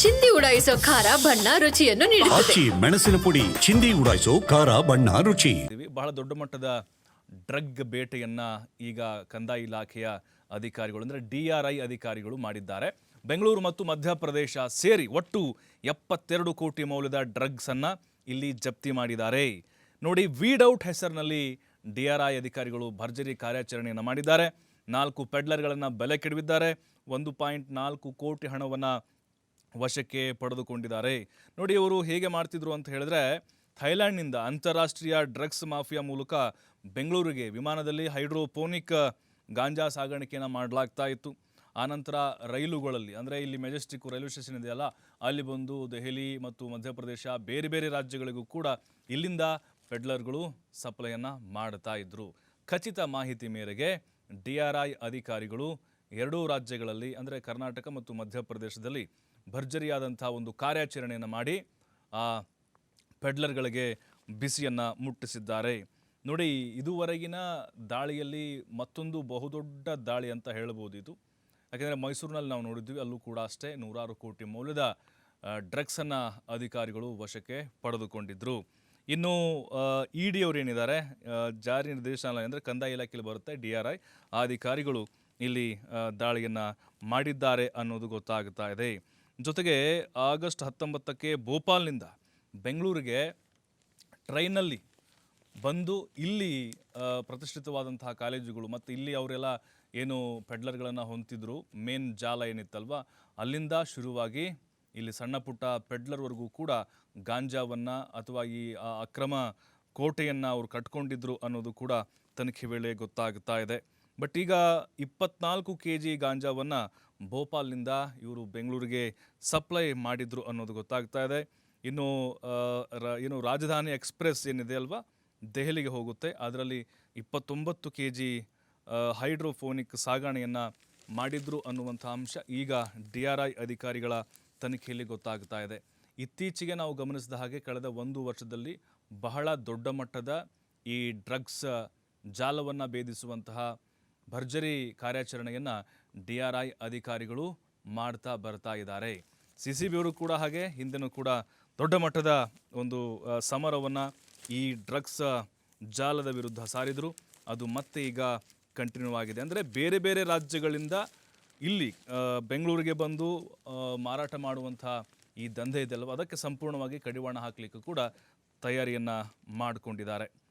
ಚಿಂದಿ ಉಡಾಯಿಸೋ ಖಾರ ಬಣ್ಣ ರುಚಿಯನ್ನು ನೀಡುತ್ತದೆ. ಆಚಿ ಮೆಣಸಿನ ಪುಡಿ ಚಿಂದಿ ಉಡಾಯಿಸೋ ಖಾರ ಬಣ್ಣ ರುಚಿ. ಇದ್ದೀವಿ. ಬಹಳ ದೊಡ್ಡ ಮಟ್ಟದ ಡ್ರಗ್ ಬೇಟೆಯನ್ನ ಈಗ ಕಂದಾಯ ಇಲಾಖೆಯ ಅಧಿಕಾರಿಗಳು ಅಂದ್ರೆ ಡಿ ಆರ್ ಐ ಅಧಿಕಾರಿಗಳು ಮಾಡಿದ್ದಾರೆ. ಬೆಂಗಳೂರು ಮತ್ತು ಮಧ್ಯಪ್ರದೇಶ ಸೇರಿ ಒಟ್ಟು ಎಪ್ಪತ್ತೆರಡು ಕೋಟಿ ಮೌಲ್ಯದ ಡ್ರಗ್ಸ್ ಅನ್ನ ಇಲ್ಲಿ ಜಪ್ತಿ ಮಾಡಿದ್ದಾರೆ. ನೋಡಿ ವೀಡ್ ಔಟ್ ಹೆಸರಿನಲ್ಲಿ ಡಿ ಆರ್ ಐ ಅಧಿಕಾರಿಗಳು ಭರ್ಜರಿ ಕಾರ್ಯಾಚರಣೆಯನ್ನು ಮಾಡಿದ್ದಾರೆ. ನಾಲ್ಕು ಪೆಡ್ಲರ್ಗಳನ್ನು ಬೆಲೆ ಕೆಡವಿದ್ದಾರೆ. ಒಂದು ಪಾಯಿಂಟ್ ನಾಲ್ಕು ಕೋಟಿ ಹಣವನ್ನು ವಶಕ್ಕೆ ಪಡೆದುಕೊಂಡಿದ್ದಾರೆ. ನೋಡಿ ಅವರು ಹೇಗೆ ಮಾಡ್ತಿದ್ರು ಅಂತ ಹೇಳಿದ್ರೆ, ಥೈಲ್ಯಾಂಡ್ನಿಂದ ಅಂತಾರಾಷ್ಟ್ರೀಯ ಡ್ರಗ್ಸ್ ಮಾಫಿಯಾ ಮೂಲಕ ಬೆಂಗಳೂರಿಗೆ ವಿಮಾನದಲ್ಲಿ ಹೈಡ್ರೋಪೋನಿಕ್ ಗಾಂಜಾ ಸಾಗಾಣಿಕೆಯನ್ನು ಮಾಡಲಾಗ್ತಾ ಇತ್ತು. ಆನಂತರ ರೈಲುಗಳಲ್ಲಿ, ಅಂದರೆ ಇಲ್ಲಿ ಮೆಜೆಸ್ಟಿಕ್ ರೈಲ್ವೆ ಸ್ಟೇಷನ್ ಇದೆಯಲ್ಲ, ಅಲ್ಲಿ ಬಂದು ದೆಹಲಿ ಮತ್ತು ಮಧ್ಯಪ್ರದೇಶ ಬೇರೆ ಬೇರೆ ರಾಜ್ಯಗಳಿಗೂ ಕೂಡ ಇಲ್ಲಿಂದ ಪೆಡ್ಲರ್ಗಳು ಸಪ್ಲೈಯನ್ನು ಮಾಡ್ತಾ ಇದ್ದರು ಖಚಿತ ಮಾಹಿತಿ ಮೇರೆಗೆ ಡಿ ಆರ್ ಐ ಅಧಿಕಾರಿಗಳು ಎರಡೂ ರಾಜ್ಯಗಳಲ್ಲಿ, ಅಂದರೆ ಕರ್ನಾಟಕ ಮತ್ತು ಮಧ್ಯಪ್ರದೇಶದಲ್ಲಿ ಭರ್ಜರಿಯಾದಂಥ ಒಂದು ಕಾರ್ಯಾಚರಣೆಯನ್ನು ಮಾಡಿ ಆ ಪೆಡ್ಲರ್ಗಳಿಗೆ ಬಿಸಿಯನ್ನು ಮುಟ್ಟಿಸಿದ್ದಾರೆ. ನೋಡಿ, ಇದುವರೆಗಿನ ದಾಳಿಯಲ್ಲಿ ಮತ್ತೊಂದು ಬಹುದೊಡ್ಡ ದಾಳಿ ಅಂತ ಹೇಳ್ಬೋದು ಇದು. ಯಾಕೆಂದರೆ ಮೈಸೂರಿನಲ್ಲಿ ನಾವು ನೋಡಿದ್ವಿ, ಅಲ್ಲೂ ಕೂಡ ಅಷ್ಟೇ ನೂರಾರು ಕೋಟಿ ಮೌಲ್ಯದ ಡ್ರಗ್ಸನ್ನು ಅಧಿಕಾರಿಗಳು ವಶಕ್ಕೆ ಪಡೆದುಕೊಂಡಿದ್ದರು ಇನ್ನು ಇ ಡಿ ಅವರು ಏನಿದ್ದಾರೆ ಜಾರಿ ನಿರ್ದೇಶನಾಲಯ ಅಂದರೆ ಕಂದಾಯ ಇಲಾಖೆಯಲ್ಲಿ ಬರುತ್ತೆ, ಡಿ ಆರ್ ಐ. ಆ ಅಧಿಕಾರಿಗಳು ಇಲ್ಲಿ ದಾಳಿಯನ್ನು ಮಾಡಿದ್ದಾರೆ ಅನ್ನೋದು ಗೊತ್ತಾಗ್ತಾ ಇದೆ. ಜೊತೆಗೆ ಆಗಸ್ಟ್ ಹತ್ತೊಂಬತ್ತಕ್ಕೆ ಭೋಪಾಲ್ನಿಂದ ಬೆಂಗಳೂರಿಗೆ ಟ್ರೈನಲ್ಲಿ ಬಂದು ಇಲ್ಲಿ ಪ್ರತಿಷ್ಠಿತವಾದಂತಹ ಕಾಲೇಜುಗಳು ಮತ್ತು ಇಲ್ಲಿ ಅವರೆಲ್ಲ ಏನು ಪೆಡ್ಲರ್ಗಳನ್ನು ಹೊಂತಿದ್ರು ಮೇನ್ ಜಾಲ ಏನಿತ್ತಲ್ವ, ಅಲ್ಲಿಂದ ಶುರುವಾಗಿ ಇಲ್ಲಿ ಸಣ್ಣ ಪುಟ್ಟ ಪೆಡ್ಲರ್ವರೆಗೂ ಕೂಡ ಗಾಂಜಾವನ್ನು ಅಥವಾ ಈ ಅಕ್ರಮ ಕೋಟೆಯನ್ನು ಅವರು ಕಟ್ಕೊಂಡಿದ್ರು ಅನ್ನೋದು ಕೂಡ ತನಿಖೆ ವೇಳೆ ಗೊತ್ತಾಗ್ತಾ ಇದೆ. ಬಟ್ ಈಗ ಇಪ್ಪತ್ನಾಲ್ಕು ಕೆ ಜಿ ಗಾಂಜಾವನ್ನು ಭೋಪಾಲ್ನಿಂದ ಇವರು ಬೆಂಗಳೂರಿಗೆ ಸಪ್ಲೈ ಮಾಡಿದ್ರು ಅನ್ನೋದು ಗೊತ್ತಾಗ್ತಾ ಇದೆ. ಇನ್ನು ಏನು ರಾಜಧಾನಿ ಎಕ್ಸ್ಪ್ರೆಸ್ ಏನಿದೆ ಅಲ್ವಾ, ದೆಹಲಿಗೆ ಹೋಗುತ್ತೆ. ಅದರಲ್ಲಿ ಇಪ್ಪತ್ತೊಂಬತ್ತು ಕೆ ಜಿ ಹೈಡ್ರೋಫೋನಿಕ್ ಸಾಗಣೆಯನ್ನು ಮಾಡಿದ್ರು ಅನ್ನುವಂಥ ಅಂಶ ಈಗ ಡಿ ಆರ್ ಐ ಅಧಿಕಾರಿಗಳ ತನಿಖೆಯಲ್ಲಿ ಗೊತ್ತಾಗ್ತಾ ಇದೆ. ಇತ್ತೀಚೆಗೆ ನಾವು ಗಮನಿಸಿದ ಹಾಗೆ ಕಳೆದ ಒಂದು ವರ್ಷದಲ್ಲಿ ಬಹಳ ದೊಡ್ಡ ಮಟ್ಟದ ಈ ಡ್ರಗ್ಸ್ ಜಾಲವನ್ನು ಭೇದಿಸುವಂತಹ ಭರ್ಜರಿ ಕಾರ್ಯಾಚರಣೆಯನ್ನು ಡಿ ಆರ್ ಐ ಅಧಿಕಾರಿಗಳು ಮಾಡ್ತಾ ಬರ್ತಾ ಇದ್ದಾರೆ. ಸಿ ಸಿ ಬಿ ಕೂಡ ಹಾಗೆ ಹಿಂದೆನೂ ಕೂಡ ದೊಡ್ಡ ಮಟ್ಟದ ಒಂದು ಸಮರವನ್ನ ಸಮರವನ್ನು ಈ ಡ್ರಗ್ಸ್ ಜಾಲದ ವಿರುದ್ಧ ಸಾರಿದರು. ಅದು ಮತ್ತೆ ಈಗ ಕಂಟಿನ್ಯೂ ಆಗಿದೆ. ಅಂದರೆ ಬೇರೆ ಬೇರೆ ರಾಜ್ಯಗಳಿಂದ ಇಲ್ಲಿ ಬೆಂಗಳೂರಿಗೆ ಬಂದು ಮಾರಾಟ ಮಾಡುವಂಥ ಈ ದಂಧೆ ಇದೆಯಲ್ವ ಅದಕ್ಕೆ ಸಂಪೂರ್ಣವಾಗಿ ಕಡಿವಾಣ ಹಾಕಲಿಕ್ಕೂ ಕೂಡ ತಯಾರಿಯನ್ನು ಮಾಡಿಕೊಂಡಿದ್ದಾರೆ.